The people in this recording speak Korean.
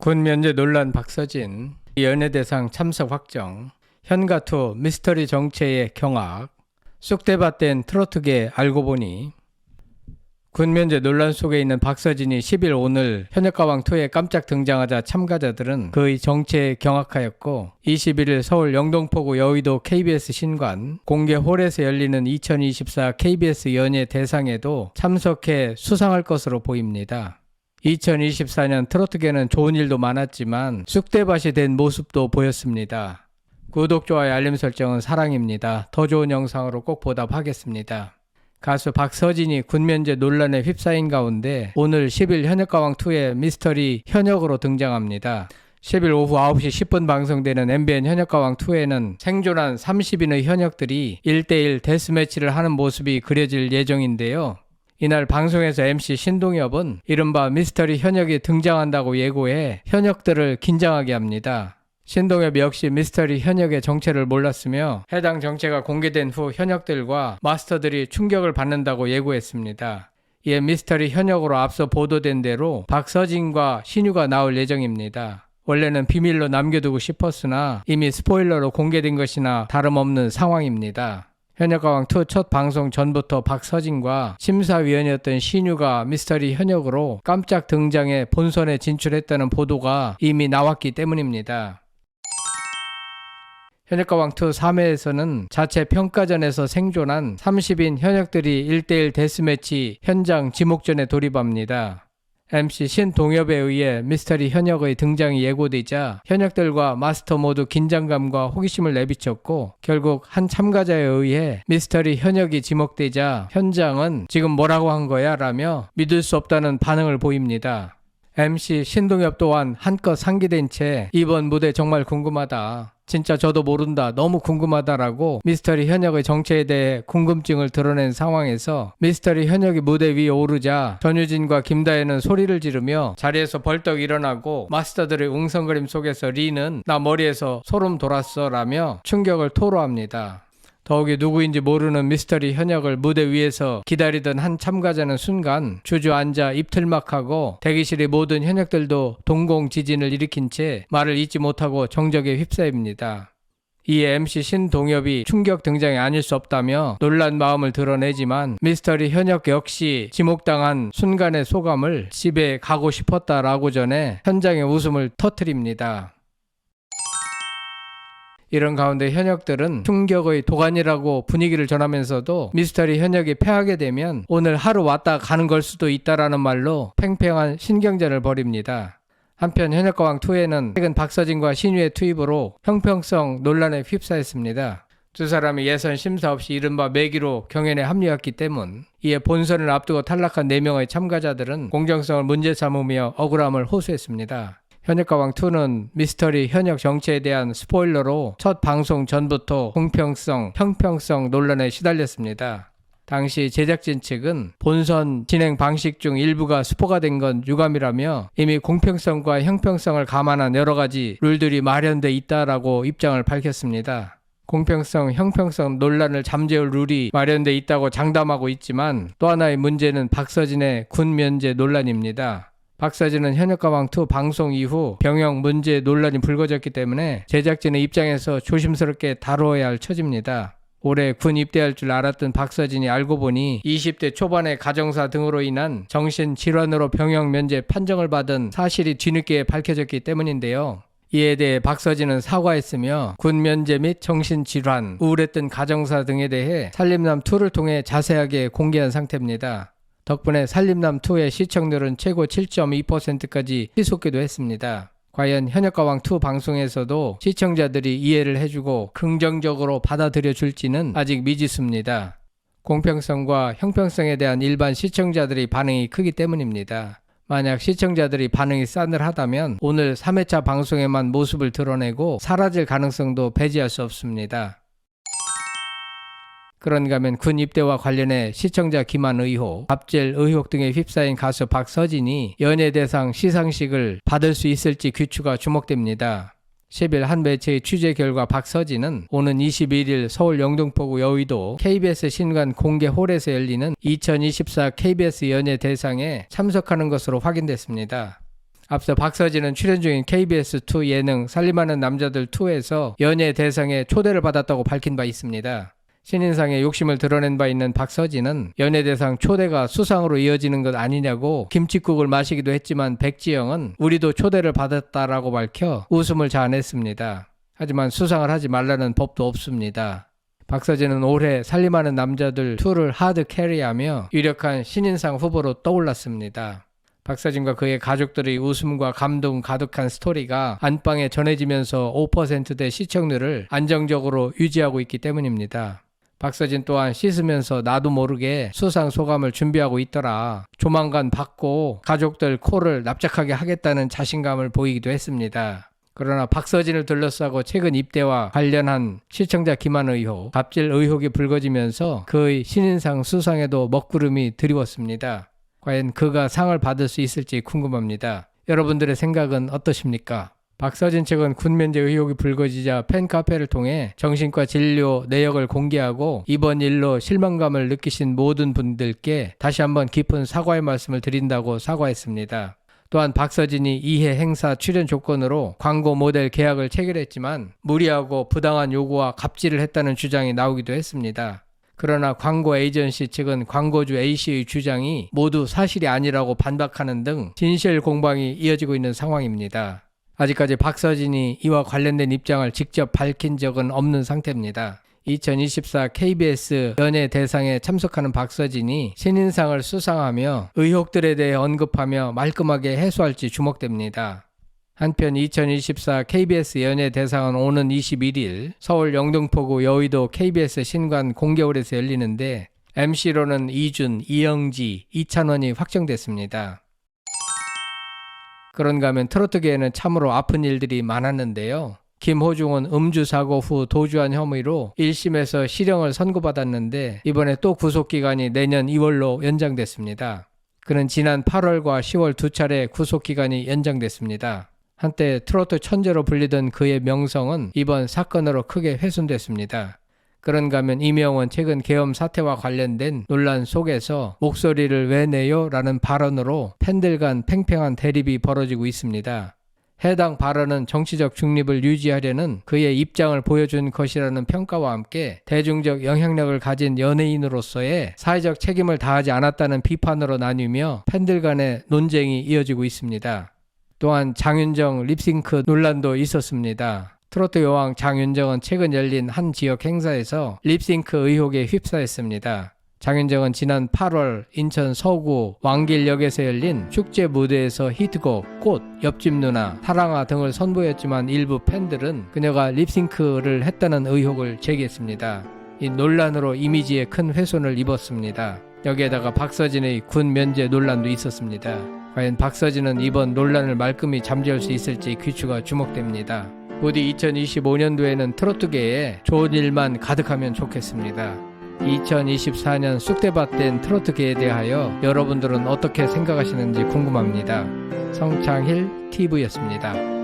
군 면제 논란 박서진 연예대상 참석 확정 현가투 미스터리 정체의 경악 쑥대밭된 트로트계 알고 보니 군 면제 논란 속에 있는 박서진이 10일 오늘 현역가왕2에 깜짝 등장하자 참가자들은 그의 정체에 경악하였고 21일 서울 영동포구 여의도 KBS 신관 공개 홀에서 열리는 2024 KBS 연예 대상에도 참석해 수상할 것으로 보입니다. 2024년 트로트계는 좋은 일도 많았지만 쑥대밭이 된 모습도 보였습니다. 구독, 좋아요, 알림 설정은 사랑입니다. 더 좋은 영상으로 꼭 보답하겠습니다. 가수 박서진이 군면제 논란에 휩싸인 가운데 오늘 10일 현역가왕2의 미스터리 현역으로 등장합니다. 10일 오후 9시 10분 방송되는 MBN 현역가왕2에는 생존한 30인의 현역들이 1대1 데스매치를 하는 모습이 그려질 예정인데요. 이날 방송에서 MC 신동엽은 이른바 미스터리 현역이 등장한다고 예고해 현역들을 긴장하게 합니다. 신동엽 역시 미스터리 현역의 정체를 몰랐으며 해당 정체가 공개된 후 현역들과 마스터들이 충격을 받는다고 예고했습니다. 이에 미스터리 현역으로 앞서 보도된 대로 박서진과 신유가 나올 예정입니다. 원래는 비밀로 남겨두고 싶었으나 이미 스포일러로 공개된 것이나 다름없는 상황입니다. 현역가왕2 첫 방송 전부터 박서진과 심사위원이었던 신유가 미스터리 현역으로 깜짝 등장해 본선에 진출했다는 보도가 이미 나왔기 때문입니다. 현역가왕2 3회에서는 자체 평가전에서 생존한 30인 현역들이 1대1 데스매치 현장 지목전에 돌입합니다. MC 신동엽에 의해 미스터리 현역의 등장이 예고되자 현역들과 마스터 모두 긴장감과 호기심을 내비쳤고 결국 한 참가자에 의해 미스터리 현역이 지목되자 현장은 지금 뭐라고 한 거야 라며 믿을 수 없다는 반응을 보입니다. MC 신동엽 또한 한껏 상기된 채 이번 무대 정말 궁금하다. 진짜 저도 모른다. 너무 궁금하다라고 미스터리 현역의 정체에 대해 궁금증을 드러낸 상황에서 미스터리 현역이 무대 위에 오르자 전유진과 김다혜는 소리를 지르며 자리에서 벌떡 일어나고 마스터들의 웅성거림 속에서 리는 나 머리에서 소름 돋았어 라며 충격을 토로합니다. 더욱이 누구인지 모르는 미스터리 현역을 무대 위에서 기다리던 한 참가자는 순간 주저앉아 입틀막하고 대기실의 모든 현역들도 동공 지진을 일으킨 채 말을 잇지 못하고 정적에 휩싸입니다. 이에 MC 신동엽이 충격 등장이 아닐 수 없다며 놀란 마음을 드러내지만 미스터리 현역 역시 지목당한 순간의 소감을 집에 가고 싶었다라고 전해 현장의 웃음을 터트립니다. 이런 가운데 현역들은 충격의 도가니라고 분위기를 전하면서도 미스터리 현역이 패하게 되면 오늘 하루 왔다 가는 걸 수도 있다라는 말로 팽팽한 신경전을 벌입니다. 한편 현역가왕 2에는 최근 박서진과 신유의 투입으로 형평성 논란에 휩싸였습니다. 두 사람이 예선 심사 없이 이른바 매기로 경연에 합류했기 때문 이에 본선을 앞두고 탈락한 4명의 참가자들은 공정성을 문제 삼으며 억울함을 호소했습니다. 현역가왕2는 미스터리 현역 정체에 대한 스포일러로 첫 방송 전부터 공평성, 형평성 논란에 시달렸습니다. 당시 제작진 측은 본선 진행 방식 중 일부가 스포가 된 건 유감이라며 이미 공평성과 형평성을 감안한 여러 가지 룰들이 마련돼 있다라고 입장을 밝혔습니다. 공평성, 형평성 논란을 잠재울 룰이 마련돼 있다고 장담하고 있지만 또 하나의 문제는 박서진의 군 면제 논란입니다. 박사진은 현역가왕2 방송 이후 병역 문제 논란이 불거졌기 때문에 제작진의 입장에서 조심스럽게 다루어야 할 처지입니다. 올해 군 입대할 줄 알았던 박서진이 알고 보니 20대 초반의 가정사 등으로 인한 정신질환으로 병역 면제 판정을 받은 사실이 뒤늦게 밝혀졌기 때문인데요. 이에 대해 박서진은 사과했으며 군 면제 및 정신질환, 우울했던 가정사 등에 대해 살림남 2를 통해 자세하게 공개한 상태입니다. 덕분에 살림남2의 시청률은 최고 7.2%까지 희솟기도 했습니다. 과연 현역가왕2 방송에서도 시청자들이 이해를 해주고 긍정적으로 받아들여 줄지는 아직 미지수입니다. 공평성과 형평성에 대한 일반 시청자들의 반응이 크기 때문입니다. 만약 시청자들이 반응이 싸늘하다면 오늘 3회차 방송에만 모습을 드러내고 사라질 가능성도 배제할 수 없습니다. 그런가 하면 군 입대와 관련해 시청자 기만 의혹, 갑질 의혹 등에 휩싸인 가수 박서진이 연예대상 시상식을 받을 수 있을지 귀추가 주목됩니다. 10일 한 매체의 취재 결과 박서진은 오는 21일 서울 영등포구 여의도 KBS 신관 공개 홀에서 열리는 2024 KBS 연예 대상에 참석하는 것으로 확인됐습니다. 앞서 박서진은 출연 중인 KBS2 예능 살림하는 남자들 2에서 연예 대상에 초대를 받았다고 밝힌 바 있습니다. 신인상의 욕심을 드러낸 바 있는 박서진은 연예대상 초대가 수상으로 이어지는 것 아니냐고 김치국을 마시기도 했지만 백지영은 우리도 초대를 받았다라고 밝혀 웃음을 자아냈습니다. 하지만 수상을 하지 말라는 법도 없습니다. 박서진은 올해 살림하는 남자들 2를 하드 캐리하며 유력한 신인상 후보로 떠올랐습니다. 박서진과 그의 가족들의 웃음과 감동 가득한 스토리가 안방에 전해지면서 5%대 시청률을 안정적으로 유지하고 있기 때문입니다. 박서진 또한 씻으면서 나도 모르게 수상 소감을 준비하고 있더라. 조만간 받고 가족들 코를 납작하게 하겠다는 자신감을 보이기도 했습니다. 그러나 박서진을 둘러싸고 최근 입대와 관련한 시청자 기만 의혹, 갑질 의혹이 불거지면서 그의 신인상 수상에도 먹구름이 드리웠습니다. 과연 그가 상을 받을 수 있을지 궁금합니다. 여러분들의 생각은 어떠십니까? 박서진 측은 군면제 의혹이 불거지자 팬카페를 통해 정신과 진료 내역을 공개하고 이번 일로 실망감을 느끼신 모든 분들께 다시 한번 깊은 사과의 말씀을 드린다고 사과했습니다. 또한 박서진이 이해 행사 출연 조건으로 광고 모델 계약을 체결했지만 무리하고 부당한 요구와 갑질을 했다는 주장이 나오기도 했습니다. 그러나 광고 에이전시 측은 광고주 A씨의 주장이 모두 사실이 아니라고 반박하는 등 진실 공방이 이어지고 있는 상황입니다. 아직까지 박서진이 이와 관련된 입장을 직접 밝힌 적은 없는 상태입니다. 2024 KBS 연예 대상에 참석하는 박서진이 신인상을 수상하며 의혹들에 대해 언급하며 말끔하게 해소할지 주목됩니다. 한편 2024 KBS 연예 대상은 오는 21일 서울 영등포구 여의도 KBS 신관 공개홀에서 열리는데 MC로는 이준, 이영지, 이찬원이 확정됐습니다. 그런가 하면 트로트계에는 참으로 아픈 일들이 많았는데요. 김호중은 음주 사고 후 도주한 혐의로 1심에서 실형을 선고받았는데 이번에 또 구속기간이 내년 2월로 연장됐습니다. 그는 지난 8월과 10월 두 차례 구속기간이 연장됐습니다. 한때 트로트 천재로 불리던 그의 명성은 이번 사건으로 크게 훼손됐습니다. 그런가 하면 이명원 최근 계엄 사태와 관련된 논란 속에서 목소리를 왜 내요? 라는 발언으로 팬들 간 팽팽한 대립이 벌어지고 있습니다. 해당 발언은 정치적 중립을 유지하려는 그의 입장을 보여준 것이라는 평가와 함께 대중적 영향력을 가진 연예인으로서의 사회적 책임을 다하지 않았다는 비판으로 나뉘며 팬들 간의 논쟁이 이어지고 있습니다. 또한 장윤정 립싱크 논란도 있었습니다. 트로트 여왕 장윤정은 최근 열린 한 지역 행사에서 립싱크 의혹에 휩싸였습니다. 장윤정은 지난 8월 인천 서구 왕길역에서 열린 축제 무대에서 히트곡 꽃, 옆집 누나, 사랑아 등을 선보였지만 일부 팬들은 그녀가 립싱크를 했다는 의혹을 제기했습니다. 이 논란으로 이미지에 큰 훼손을 입었습니다. 여기에다가 박서진의 군 면제 논란도 있었습니다. 과연 박서진은 이번 논란을 말끔히 잠재울 수 있을지 귀추가 주목됩니다. 부디 2025년도에는 트로트계에 좋은 일만 가득하면 좋겠습니다. 2024년 쑥대밭된 트로트계에 대하여 여러분들은 어떻게 생각하시는지 궁금합니다. 성창힐 TV였습니다.